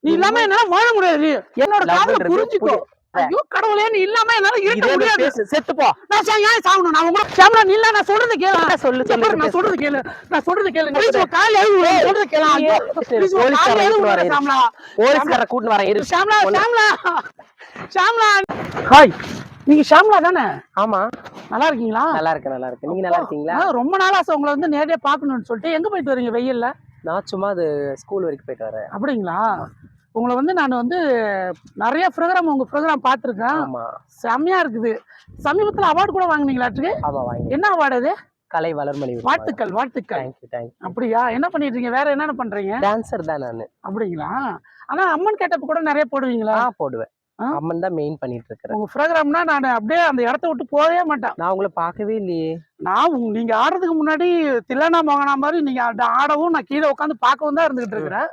நீ இல்லாம என்னால வாழ முடியாது என்னோட காதல ன்றது புரிஞ்சுக்கோ. புரிய- ஐயோ கடவுளே நீ இல்லாம என்னால இருக்க முடியாது. செத்து போ. நான் ஏன் சாகணும்? நான் உங்களை ஷாம்லா நீ இல்ல நான் சொல்றது கேளு. சொல்லு, சொல்லு, நான். சொல்றது கேளு. நான் சொல்றது கேளு. ப்ளீஸ் சொல்ற? கால் எழுவு நான் சொல்றது கேளு. ஐயோ ப்ளீஸ் கால் எழுவு வரேன். போலீஸ்கார இரு. ஷாம்லா ஷாம்லா ஹாய். நீங்க ஷாம்லா தானே? ஆமா. நல்லா இருக்கீங்களா? நல்லா இருக்கேன் நல்லா இருக்கேன். நீங்க நல்லா இருக்கீங்களா? ரொம்ப நாள் ஆசை உங்களை வந்து நேரடியா பார்க்கணும்னு சொல்லிட்டு. எங்க போயிட்டு வரீங்க வெயில்ல? நான் சும்மா அது ஸ்கூல் வரைக்கும் போயிட்டு வரேன். அப்படிங்களா? உங்களை வந்து நான் வந்து நிறைய ப்ரோக்ராம் உங்க ப்ரோக்ராம் பார்த்துருக்கேன். செம்மையா இருக்குது. சமீபத்துல அவார்டு கூட வாங்குனீங்களாட்டுக்கு? என்ன அவார்டு அது? கலை வளர்மணி வாழ்த்துக்கள் வாழ்த்துக்கள். தேங்க்யூ தேங்க்யூ அப்படியா? என்ன பண்ணிட்டு இருக்கீங்க? வேற என்னென்ன பண்றீங்க? டான்சர் தான் நானு. அப்படிங்களா? ஆனா அம்மன் கேட்டப்ப கூட நிறைய போடுவீங்களா? போடுவேன்? அம்மன் தான் மெயின் பண்ணிட்டு இருக்கிறேன் உங்க ப்ரோக்ராம்னா நான் அப்படியே அந்த இடத்த விட்டு போகவே மாட்டேன். நான் உங்களை பார்க்கவே இல்லையே. நான் நீங்க ஆடுறதுக்கு முன்னாடி தில்லானா மோகனா மாதிரி நீங்க ஆட- ஆடவும் நான் கீழே உட்காந்து பார்க்கவும் தான் இருந்துகிட்டு இருக்கிறேன்.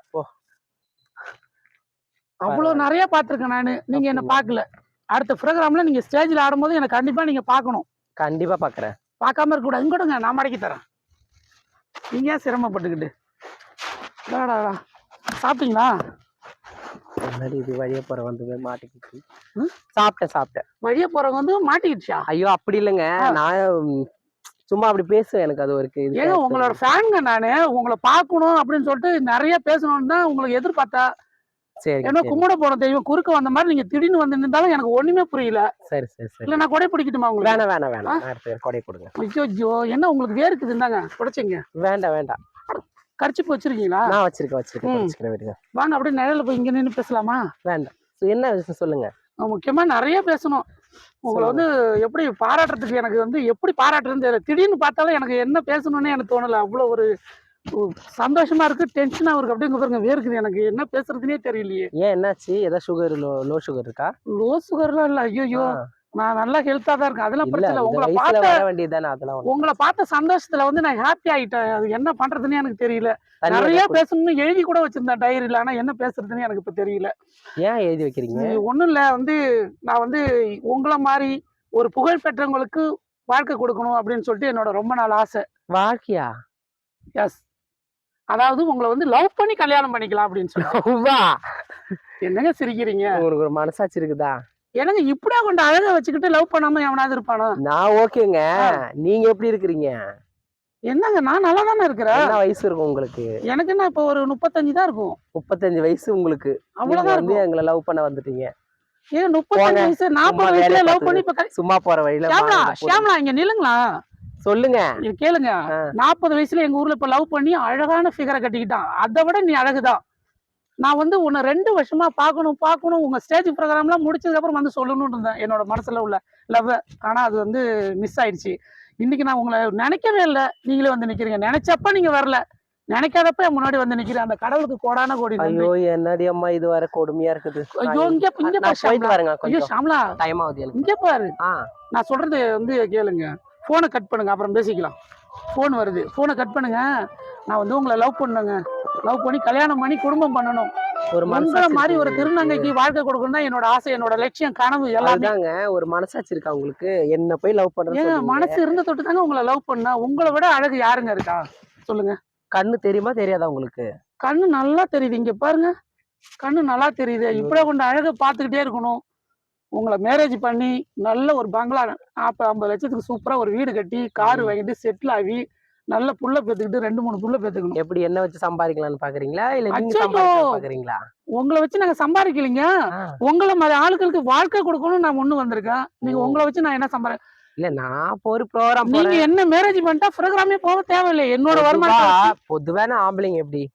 அவ்வளவு நிறைய பார்த்திருக்கேன் நானு. நீங்க என்ன? பார்க்கல. அடுத்த ப்ரோக்ராம்ல நீங்க ஸ்டேஜ்ல ஆடும்போது எனக்கு கண்டிப்பா நீங்க பார்க்கணும். கண்டிப்பா பாக்குறேன் பார்க்காம இருக்க கூடாது இங்கோடுங்க நான் மடக்கி தரேன். நீங்க சிரமப்பட்டுக்கிட்டு. சாப்பிட்டீங்களா? முன்னாடி இது வழியா போற வந்து மாட்டிக்கிச்சு. ம்? சாப்பிட்டேன் சாப்பிட்டேன். வழிய போறவங்க வந்து மாட்டிக்கிடுச்சா ஐயோ அப்படி இல்லைங்க. நான் சும்மா அப்படி பேசுவேன் எனக்கு அது ஒரு ஏங்க உங்களோட ஃபேனுங்க நானு உங்களை பார்க்கணும் அப்படின்னு சொல்லிட்டு நிறைய பேசணும்னு தான் உங்களுக்கு எதிர்பார்த்தா. சரி ஏன்னா சரி கும்பிட போன தெய்வம் குறுக்க வந்த மாதிரி நீங்க திடீர்னு வந்து நின்றாலும் எனக்கு ஒண்ணுமே புரியல. சரி சரி சரி. இல்ல நான் கொடை பிடிக்கட்டுமா உங்களுக்கு? வேணாம் வேணாம் வேணாம். கொடை கொடுங்க. ஐயோ ஐயோ என்ன உங்களுக்கு வேர்க்குது இருந்தாங்க குடைச்சிங்க வேண்டாம் வேண்டாம். கரிச்சிப்பு வச்சிருக்கீங்களா? நான் வச்சிருக்கேன் வச்சிருக்கேன். வச்சிருக்கேன் விடுங்க. வாங்க அப்படியே நிழல்ல போய் இங்க நின்று பேசலாமா? வேண்டாம். என்ன விஷயம் சொல்லுங்க? முக்கியமா நிறைய பேசணும். உங்களை வந்து எப்படி பாராட்டுறதுக்கு எனக்கு வந்து எப்படி பாராட்டுறதுன்னு தெரியல. திடீர்னு பார்த்தாலும் எனக்கு என்ன பேசணும்னு எனக்கு தோணல. அவ்வளோ ஒரு சந்தோஷமா இருக்கு டென்ஷனா இருக்கு. அப்படிங்க பாருங்க வேர்க்குது. எனக்கு என்ன பேசுறதுனே தெரியலையே. ஏன் என்னாச்சு? ஏதாவது சுகர் லோ லோ சுகர் இருக்கா? லோ சுகர்லாம் இல்ல. ஐயோ நான் நல்லா ஹெல்த்தா தான் இருக்கேன். அதெல்லாம் பிரச்சனை உங்களை பார்த்த உங்களை பார்த்த சந்தோஷத்துல வந்து நான் ஹாப்பி ஆயிட்டேன். அது என்ன பண்றதுன்னு எனக்கு தெரியல. நிறைய பேசணும்னு எழுதி கூட வச்சிருந்தேன் டைரியில ஆனா என்ன பேசுறதுன்னு எனக்கு இப்ப தெரியல. ஏன் எழுதி வைக்கிறீங்க? ஒண்ணும் இல்ல. வந்து நான் வந்து உங்களை மாதிரி ஒரு புகழ் பெற்றவங்களுக்கு வாழ்க்கை கொடுக்கணும் அப்படின்னு சொல்லிட்டு என்னோட ரொம்ப நாள் ஆசை. வாழ்க்கையா? எஸ் அதாவது உங்களை வந்து லவ் பண்ணி கல்யாணம் பண்ணிக்கலாம் அப்படின்னு சொல்லி என்னங்க சிரிக்கிறீங்க? உங்களுக்கு ஒரு மனசாட்சி இருக்குதா? எனக்கு இப்படியா கொண்டு அழகா வச்சுக்கிட்டு லவ் பண்ணாம எவனாவது இருப்பானா? நான் ஓகேங்க. நீங்க எப்படி இருக்கிறீங்க? என்னங்க நான் நல்லா தானே இருக்கிறேன். என்ன வயசு இருக்கும் உங்களுக்கு? எனக்கு என்ன இப்போ ஒரு முப்பத்தஞ்சு தான் இருக்கும். முப்பத்தஞ்சு வயசு உங்களுக்கு. அவ்வளவுதான் வந்து எங்களை லவ் பண்ண வந்துட்டீங்க. ஏன் முப்பத்தஞ்சு. வயசு நாற்பது வயசுல லவ். பண்ணி இப்ப சும்மா போற வழியில ஷியாமலா. ஷியாமலா இங்க நில்லுங்களா? சொல்லுங்க. கேளுங்க. நாற்பது வயசுல எங்க ஊர்ல இப்ப லவ் பண்ணி அழகான ஃபிகரை கட்டிக்கிட்டான். அதை விட நீ அழகுதான். நான் வந்து உன்னை ரெண்டு வருஷமா பார்க்கணும் பார்க்கணும். உங்க ஸ்டேஜ் ப்ரோக்ராம்லாம் முடிச்சதுக்கு அப்புறம் வந்து சொல்லணும்னு இருந்தேன். என்னோட மனசுல உள்ள லவ் ஆனா அது வந்து மிஸ் ஆயிடுச்சு. இன்னைக்கு நான் உங்களை நினைக்கவே இல்லை. நீங்களே வந்து நிக்கிறீங்க. நினைச்சப்ப நீங்க வரல. நினைக்காதப்ப முன்னாடி வந்து நிக்கிறேன். அந்த கடவுளுக்கு கோடான கோடி. ஐயோ என்னடி அம்மா இது வர கொடுமையா இருக்குது. ஐயோ இங்க இங்க நான் பாரு போயிட்டு ஷாம்லா. வரேங்க ஐயோ ஷாம்லா. டைம் ஆகுது இங்க பாரு. நான் சொல்றது வந்து கேளுங்க. ஃபோனை கட் பண்ணுங்க. அப்புறம் பேசிக்கலாம். ஃபோன் வருது. ஃபோனை கட் பண்ணுங்க. நான் வந்து உங்களை லவ் பண்ணுங்க. லவ் பண்ணி கல்யாணம் பண்ணி குடும்பம் பண்ணணும். ஒரு மனசாட்சி மாதிரி ஒரு. திருநங்கைக்கு வாழ்க்கை கொடுக்கணும் தான் என்னோட ஆசை என்னோட லட்சியம் கனவு எல்லாமே. அதுதாங்க ஒரு மனசாட்சி இருக்கா உங்களுக்கு? என்ன போய் லவ் பண்றது மனசு இருந்த தொட்டு தாங்க உங்களை லவ் பண்ணா? உங்களை விட அழகு யாருங்க இருக்கா? சொல்லுங்க. கண்ணு தெரியுமா தெரியாதா உங்களுக்கு? கண்ணு நல்லா தெரியுது. இங்க பாருங்க. கண்ணு நல்லா தெரியுது. இப்படியே கொண்டு அழகை பார்த்துக்கிட்டே இருக்கணும். உங்களை மேரேஜ் பண்ணி நல்ல ஒரு பங்களா நாற்பது ஐம்பது லட்சத்துக்கு சூப்பரா ஒரு வீடு கட்டி கார் வாங்கிட்டு செட்டில் ஆகி நல்ல புள்ள பெத்துக்கிட்டு ரெண்டு மூணு புள்ள பெத்துக்கணும். எப்படி என்ன வச்சு சம்பாதிக்கலாம்னு பாக்குறீங்களா? இல்ல நீங்க பாக்குறீங்களா? உங்களை வச்சு நாங்க சம்பாதிக்கலைங்க. உங்களை மாதிரி ஆட்களுக்கு வாழ்க்கை கொடுக்கணும்னு நான் முன்னு வந்திருக்கேன். நீங்க. உங்களை வச்சு நான் என்ன சம்பாதி? இல்ல நான் இப்போ ஒரு ப்ரோக்ராம் நீங்க என்ன மேரேஜ் பண்ணிட்டா ப்ரோக்ராமே போக தேவையில்லை. என்னோட வச்சு- பொதுவான ஆம்பளைங்க எப்படி?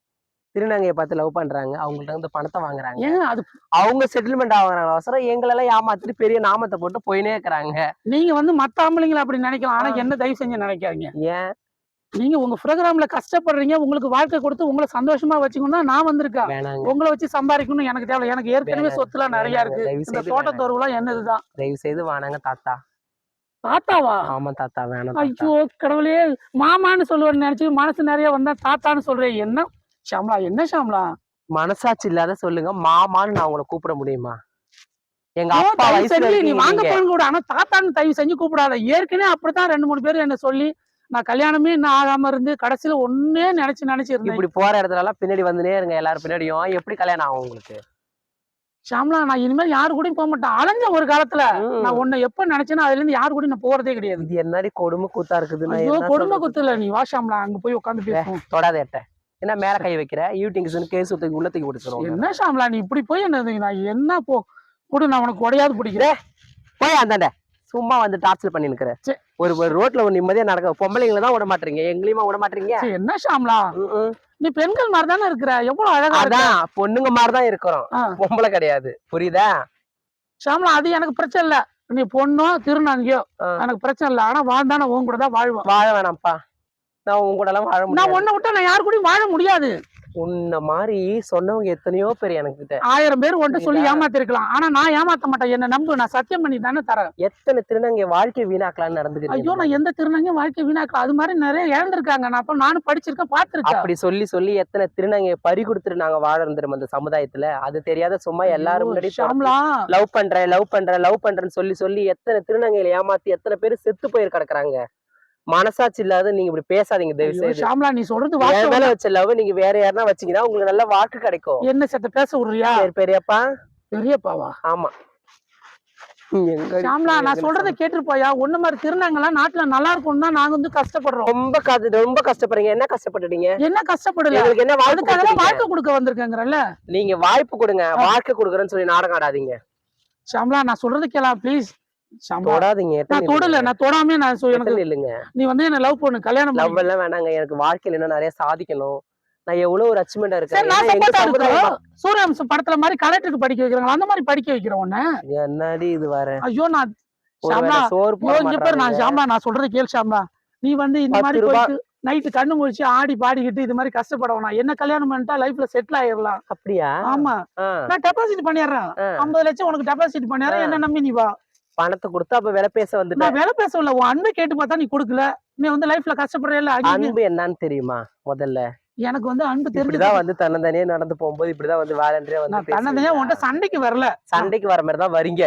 திருநங்கையை பார்த்து லவ் பண்றாங்க. அவங்கள்ட்ட இருந்து பணத்தை வாங்குறாங்க. அது அவங்க செட்டில்மெண்ட் ஆகுறாங்க அவசரம் எங்களெல்லாம் ஏமாத்திட்டு பெரிய நாமத்தை போட்டு போயினே இருக்கிறாங்க. நீங்க வந்து மத்த ஆம்பளைங்களை அப்படி நினைக்கலாம். ஆனா. என்ன தயவு செஞ்சு நினைக்காதீங்க. ஏன்? நீங்க உங்க ப்ரோக்ராம்ல கஷ்டப்படுறீங்க உங்களுக்கு வாழ்க்கை கொடுத்து உங்களை சந்தோஷமா வச்சுக்கணும் தான் நான் வந்திருக்கேன் உங்களை வச்சு சம்பாதிக்கணும் எனக்கு தேவை. எனக்கு ஏற்கனவே சொத்துலாம் நிறைய இருக்கு. இந்த செய்து தோட்டத்தோறுலாம் என்னதுதான்? தயவு செய்து வானாங்க தாத்தா. தாத்தாவா? ஆமா தாத்தா. வேணாம். ஐயோ கடவுளே. மாமான்னு சொல்லுவேன்னு நினைச்சு மனசு நிறைய வந்தா தாத்தான்னு சொல்றேன் என்ன? ஷாம்லா என்ன ஷாம்லா? மனசாட்சி இல்லாத சொல்லுங்க. மாமான்னு நான் உங்களை கூப்பிட முடியுமா? எங்க அப்பா நீ வாங்க. போன்னு கூட ஆனா தாத்தான்னு தயவு செஞ்சு கூப்பிடாத. ஏற்கனவே அப்படித்தான் ரெண்டு மூணு பேர் என்ன சொல்லி நான் கல்யாணமே இன்னும் ஆகாம இருந்து கடைசியில ஒன்னே நினைச்சு நினைச்சு இருந்தேன். இப்படி போற இடத்துல எல்லாம் பின்னாடி வந்துனே இருங்க எல்லாரும் பின்னாடியும். எப்படி கல்யாணம் ஆகும் உங்களுக்கு? ஷாம்லா நான் இனிமேல் யாரு கூடயும் போக மாட்டேன். அலைஞ்ச ஒரு காலத்துல. நான் உன்னை எப்ப நினைச்சேனோ அதுல இருந்து யாரு கூட நான் போறதே கிடையாது. இது என்னடி கொடுமை கூத்தா இருக்குது? ஐயோ கொடுமை சொல்றது? குத்துல நீ வா ஷாம்லா அங்க போய் உட்காந்து பேசுவோம். தொடாத எட்ட. என்ன மேல கை வைக்கிற? யூடிங்ஸ் கேஸ் தூக்கி உள்ள தூக்கி என்ன ஷாம்லா நீ இப்படி போய் என்ன நான் என்ன போ கூட நான் உனக்கு உடையாது பிடிக்கிறேன். போய் அந்தாண்ட. சும்மா வந்து டார்ச்சர் பண்ணி நிக்கிற. சே. ஒரு ஒரு ரோட்ல ஒரு நிம்மதியா நடக்க பொம்பளைங்களை தான் விட மாட்டீங்க எங்களையுமா விட மாட்டீங்க என்ன ஷாம்லா. நீ பெண்கள் மாதிரி தானே இருக்கிற எவ்வளவு அழகா இருக்க? அதான் பொண்ணுங்க மாதிரிதான் இருக்கிறோம். ஆ. பொம்பளை கிடையாது. புரியுதா? ஷாம்லா அது எனக்கு பிரச்சனை இல்ல. நீ பொண்ணோ திருநங்கையோ. எனக்கு பிரச்சனை இல்ல. ஆனா வாழ்ந்தானே உன் கூட தான் வாழ்வேன். வாழ வேணாம்ப்பா. நான் உங்க கூட எல்லாம் வாழ நான் முடியாது. உன்னை விட்டா நான் யாரு கூடயும் வாழ முடியாது. உன்ன மாதிரி சொன்னவங்க எத்தனையோ பேர் எனக்கு கிட்ட ஆயிரம் பேர் உன்ட்ட சொல்லி? ஏமாத்திருக்கலாம். ஆனா நான் ஏமாத்த மாட்டேன். என்ன நம்பு. நான் சத்தியம் பண்ணி தானே தரேன். எத்தனை திருநங்கை வாழ்க்கை வீணாக்கலாம்னு ஐயோ நடந்துக்கிறீங்க நான் எந்த திருநங்கையும் வாழ்க்கை வீணாக்கலாம் அது மாதிரி நிறைய இழந்திருக்காங்க. நான் அப்ப நானும் படிச்சிருக்கேன் பார்த்திருக்கேன். அப்படி சொல்லி சொல்லி எத்தனை திருநங்கை பறி கொடுத்துட்டு நாங்க வாழறோம் அந்த சமுதாயத்துல. அது தெரியாத சும்மா எல்லாரும் முன்னாடி லவ் பண்றேன் லவ் பண்றேன் லவ் பண்றேன்னு சொல்லி சொல்லி எத்தனை திருநங்கைகளை ஏமாத்தி எத்தனை பேர் செத்து போய் கிடக்குறாங்க. மனசாட்சி இல்லாத நீங்க இப்படி பேசாதீங்க தயவு செய்து ஷாம்லா நீ சொல்றது வாஸ்தவம் மேல வச்ச லவ் நீங்க வேற யாருன்னா வச்சீங்கன்னா உங்களுக்கு நல்ல வாக்கு கிடைக்கும். என்ன செத்த பேச விடுறியா? பெரியப்பா. பெரியப்பாவா? ஆமா. ஷாம்லா நான் சொல்றதை கேட்டுருப்பாயா? ஒண்ணு மாதிரி திருநங்கெல்லாம் நாட்டுல நல்லா இருக்கும்னு தான் நாங்க வந்து கஷ்டப்படுறோம். ரொம்ப கஷ்ட ரொம்ப கஷ்டப்படுறீங்க. என்ன கஷ்டப்பட்டுட்டீங்க? என்ன கஷ்டப்படல? எங்களுக்கு என்ன வாழ்க்கை? வாழ்க்கை கொடுக்க வந்திருக்கேங்கிறல்ல? நீங்க வாய்ப்பு கொடுங்க. வாழ்க்கை கொடுக்குறேன்னு சொல்லி நாடகம் ஆடாதீங்க. ஷாம்லா நான் சொல்றது கேளா ப்ளீஸ் தொடாதீங்க நான் தொடல நான் தொடாமே நான் எனக்கு இல்லைங்க? நீ வந்து என்ன லவ் பண்ணு கல்யாணம் லவ் எல்லாம் வேணாங்க எனக்கு வாழ்க்கையில இன்னும் நிறைய சாதிக்கணும். நான் எவ்வளவு ஒரு அச்சீவ்மெண்டா இருக்கேன் சூரியவம்சம் படத்துல மாதிரி கலெக்டருக்கு படிக்க வைக்கிறாங்க அந்த மாதிரி படிக்க வைக்கிறேன் உன்ன. என்னடி இது வர ஐயோ நான் ஷாம்லா பேர் நான் மாட்றாங்க. ஷாம்லா நான் சொல்றது கேள் ஷாம்லா. நீ வந்து இந்த மாதிரி. போயிட்டு நைட்டு கண்ணு முழிச்சு ஆடி பாடிக்கிட்டு இது மாதிரி கஷ்டப்பட வேணாம். என்ன கல்யாணம் பண்ணிட்டா லைஃப்ல செட்டில் ஆயிடலாம் அப்படியா? ஆமா. நான் டெபாசிட் பண்ணிடுறேன். ஐம்பது லட்சம் உனக்கு டெபாசிட் பண்ணிடுறேன். என்ன நம்பி நீ வா. பணத்தை கொடுத்து அப்ப விலை பேச வந்துட்டேன் நான் வேலை பேசல உன் அன்பு கேட்டு பார்த்தா நீ கொடுக்கல. நீ வந்து லைஃப்ல கஷ்டப்படுறல அன்பு என்னன்னு தெரியுமா முதல்ல? எனக்கு வந்து அன்பு தெரிஞ்சு இப்படிதான் வந்து தன்னந்தனியே நடந்து போகும்போது இப்படிதான் வந்து வேலண்டரியா வந்து பேசுவீங்க. உன்கிட்ட சண்டைக்கு வரல. சண்டைக்கு வர மாதிரி தான் வரீங்க.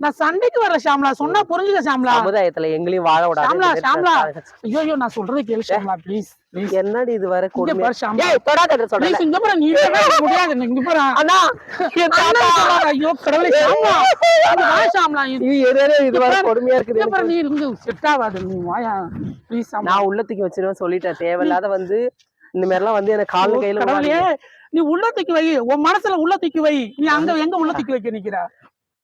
நான் சண்டைக்கு வரல ஷாம்லா சொன்னா புரிஞ்சுக்க ஷாம்லா சமுதாயத்துல எங்களையும் வாழ ஷாம்லா, ஷாம்லா. விடாது ஐயோ நான் சொல்றது கேளு ஷாம்லா ப்ளீஸ் என்னடி இது வர கொடுமை? பாரு ஷாம்லா ஏய் தொடாத சொல்றேன் ப்ளீஸ் இங்க பாரு நீ முடியாது இங்க பாரு. அண்ணா ஐயோ கடவுளே ஷாம்லா இங்க வா ஷாம்லா இது எதுனே இது வர. கொடுமையா இருக்குது இங்க. பாரு நீ இங்க செட் ஆகாது நீ வாயா. ப்ளீஸ் ஷாம்லா நான் உள்ளத்துக்கு வச்சிருவேன் சொல்லிட்டேன் தேவையில்லாத வந்து இந்த மாதிரி எல்லாம் வந்து எனக்கு ஐயோ, கையில. நீ உள்ள தூக்கி வை உன் மனசுல உள்ள தூக்கி வை. நீ அங்க எங்க உள்ள தூக்கி வைக்க நிக்கிற?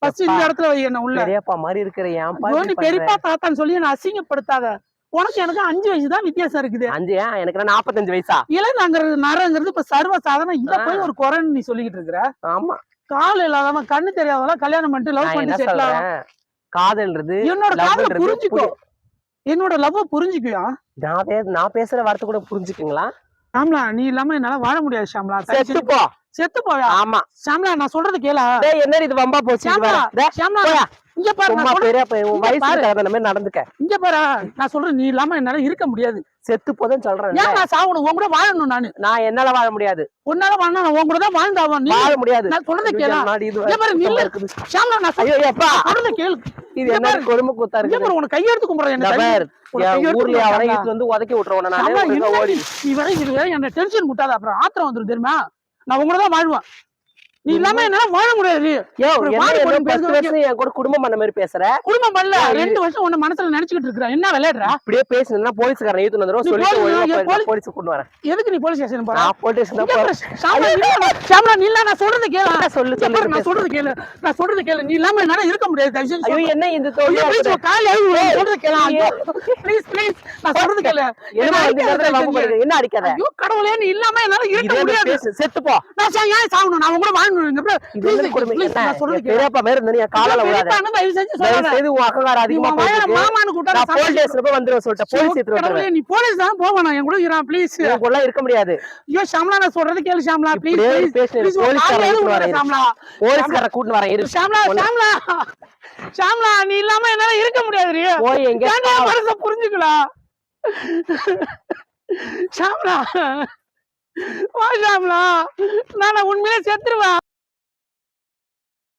ஃபர்ஸ்ட் இந்த. இடத்துல வை என்ன உள்ள. பெரியப்பா மாதிரி இருக்கிற ஏன் பெரியப்பா தாத்தான்னு சொல்லி என்ன அசிங்கப்படுத்தாத. உனக்கு எனக்கு அஞ்சு வயசு தான் வித்தியாசம் இருக்குது. அஞ்சு ஏன் எனக்கு நாற்பத்தஞ்சு வயசா? இளைஞங்கிறது நரங்கிறது இப்ப சர்வ சாதாரணம் இத. போய் ஒரு குறைன்னு நீ சொல்லிக்கிட்டு இருக்கிற? ஆமா. கால் இல்லாதவன் கண்ணு தெரியாதவன் கல்யாணம் பண்ணிட்டு லவ் பண்ணி செட்டில் ஆகும் காதல்ன்றது என்னோட காதல புரிஞ்சுக்கோ. என்னோட லவ் புரிஞ்சுக்கியா? நான் நான் பேசுற வார்த்தை கூட புரிஞ்சுக்குங்களா? ஷாம்லா நீ இல்லாம என்னால வாழ முடியாது ஷாம்லா. தயவு செத்து போயா ஆமா. ஷாம்லா நான் சொல்றது கேளா. டேய் என்னடி இது வம்பா போச்சு போயா. இங்க பாரு சும்மா நான் சொல்றது- பெரியப்பா உன் இங்க வயசுக்கு பாரு. தகுந்த மாதிரி நடந்துக்க. இங்க பாரு நான் சொல்றேன் நீ இல்லாம என்னால இருக்க முடியாது. செத்து போதுன்னு சொல்றேன். ஏன் நான் சாவணும் உன் கூட வாழணும் நானு. நான் என்னால வாழ முடியாது. உன்னால வாழணும் நான் உன் கூட தான் வாழ்ந்தாவன் நீ வாழ முடியாது. நான் சொல்றதை கேளா. இது இங்க பாரு, நில்லு. இருக்குது. ஷாம்லா நான் ஐயோ எப்பா சொல்றதை கேளு. இது என்ன. கொடுமை கூத்தா இங்க இருக்குது? பாரு உனக்கு கையெடுத்து கும்பிடுறேன் என்ன இந்த கை- பாரு, ஊர்ல அவனை வந்து உதக்கி விட்டுருவான் நானே. ஓடி நீ வரை இது வரை என்ன டென்ஷன் முட்டாத அப்புறம் ஆத்திரம் வந்துரும் தெரியுமா? நான் உங்களோட தான் வாழ்வேன். நீ இல்லாம என்னால வாழ முடியாது. என் கூட குடும்பம் பண்ண மாதிரி பேசுற? குடும்பம் பண்ணல. ரெண்டு வருஷம் உன்ன மனசுல நினைச்சுக்கிட்டு இருக்கிறேன். என்ன விளையாடுறா? இப்படியே பேசுனா போலீஸ்காரன் ஈத்து வந்துரும் போலீஸ் கூட்டு வரேன். எதுக்கு நீ போலீஸ் ஸ்டேஷன் போற? போலீஸ் ஷாம்லா, நீ இல்ல, நான் சொல்றது கேளு. சொல்லு பாரு, நான் சொல்றது கேளு. நான் சொல்றது கேளு. நீ இல்லாம என்னால இருக்க முடியாது. தயவு ஐயோ சொல்லு. என்ன இந்த ஐயோ, கால்ல அழுவு, நான் சொல்றது கேளு. ஐயோ, please, please, நான் சொல்றது கேளு. என்ன இந்த வம்பு? என்ன அடிக்காத? ஐயோ, கடவுளே, நீ இல்லாம என்னால இருக்க முடியாது. செத்து போ நான் சா- ஏன் சாகணும்? நான் உன் கூட இருக்க முடியாது. ஐயோ ஷாம்லா நான் சொல்றது கேளு ஷாம்லா. ப்ளீஸ் ப்ளீஸ் போலீஸ்கார கூட்டு வரேன். ஷாம்லா. ஒண்ணு- ஷாம்லா. ஷாம்லா நீ இல்லாம என்னால இருக்க முடியாது போய் எங்க மனச புரிஞ்சுக்கலாம் ஷாம்லா. வா நான் உண்மையிலே செத்துருவேன்.